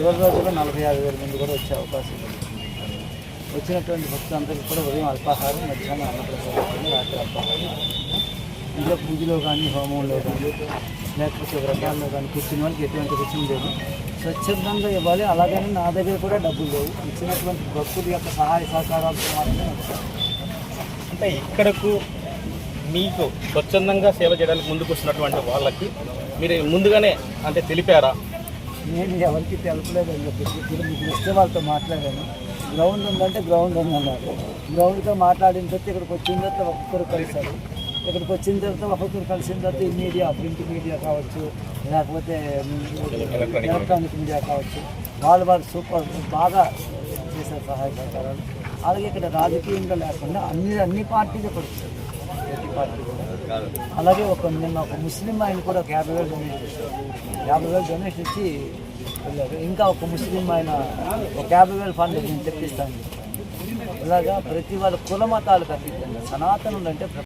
చివరి రోజుల్లో నలభై యాభై వేల మంది కూడా వచ్చే అవకాశం వచ్చినటువంటి భక్తులందరికీ కూడా ఉదయం అల్పాహారం మధ్యాహ్నం అన్నప్రసాదం రాత్రి అల్పాహారం ఇంట్లో పూజలో కానీ హోమంలో కానీ లేకపోతే వ్రతాల్లో కానీ కూర్చుని వాళ్ళకి ఎటువంటి రుచి లేదు. స్వచ్ఛందంగా ఇవ్వాలి. అలాగని నా దగ్గర కూడా డబ్బులు లేవు. ఇచ్చినటువంటి భక్తుల యొక్క సహాయ సహకారాలతో మాత్రమే అంటే ఇక్కడకు మీకు స్వచ్ఛందంగా సేవ చేయడానికి ముందుకు వస్తున్నటువంటి వాళ్ళకి మీరు ముందుగానే అంటే తెలిపారా? నేను ఎవరికి తెలపలేదు అని చెప్పేసి ఇప్పుడు మీకు ఇస్తే వాళ్ళతో మాట్లాడాను. గ్రౌండ్ ఉందంటే గ్రౌండ్ ఉంది అన్నారు. గ్రౌండ్తో మాట్లాడిన తర్వాత ఇక్కడికి వచ్చిన తర్వాత ఒక్కొక్కరు కలిశారు. ఇక్కడికి వచ్చిన తర్వాత ఒక్కొక్కరు కలిసిన తర్వాత ఈ మీడియా ప్రింట్ మీడియా కావచ్చు లేకపోతే ఎలక్ట్రానిక్ మీడియా కావచ్చు వాళ్ళు వాళ్ళు సూపర్ బాగా చేశారు సహాయ సహకారాలు అలాగే ఇక్కడ రాజకీయంగా లేకుండా అన్ని అన్ని పార్టీలు ఇక్కడ వచ్చారు ప్రతి పార్టీ కూడా అలాగే ఒక నిన్న ఒక ముస్లిం ఆయన కూడా ఒక యాభై వేలు డొనేషన్ ఇచ్చారు యాభై వేలు డొనేషన్ ఇచ్చి వెళ్ళారు. ఇంకా ఒక ముస్లిం ఆయన ఒక యాభై వేలు ఫండ్ నేను తెప్పిస్తాను. ఇలాగా ప్రతి వాళ్ళ కుల మతాలకు అతీతంగా సనాతనులు అంటే